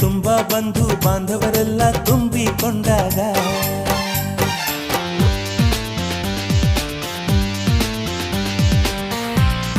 ತುಂಬ ಬಂಧು ಬಾಂಧವರೆಲ್ಲ ತುಂಬಿಕೊಂಡಾಗ